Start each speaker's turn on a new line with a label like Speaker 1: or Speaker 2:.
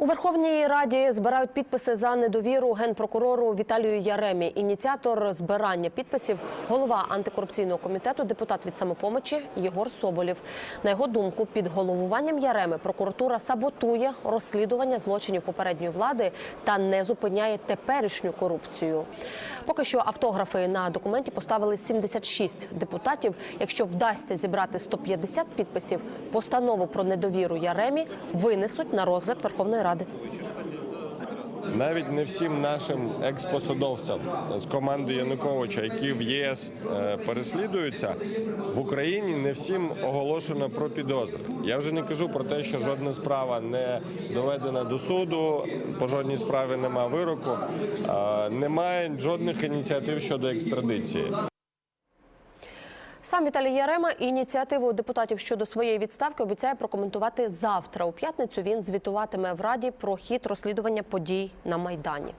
Speaker 1: У Верховній Раді збирають підписи за недовіру генпрокурору Віталію Яремі. Ініціатор збирання підписів голова антикорупційного комітету, депутат від самопомочі Єгор Соболєв. На його думку, під головуванням Яреми прокуратура саботує розслідування злочинів попередньої влади та не зупиняє теперішню корупцію. Поки що автографи на документі поставили 76 депутатів. Якщо вдасться зібрати 150 підписів, постанову про недовіру Яремі винесуть на розгляд Верховної Ради.
Speaker 2: Навіть не всім нашим експосадовцям з команди Януковича, які в ЄС е, переслідуються, в Україні не всім оголошено про підозри. Я вже не кажу про те, що жодна справа не доведена до суду, по жодній справі немає вироку, е, немає жодних ініціатив щодо екстрадиції.
Speaker 1: Сам Віталій Ярема ініціативу депутатів щодо своєї відставки обіцяє прокоментувати завтра. У п'ятницю він звітуватиме в Раді про хід розслідування подій на Майдані.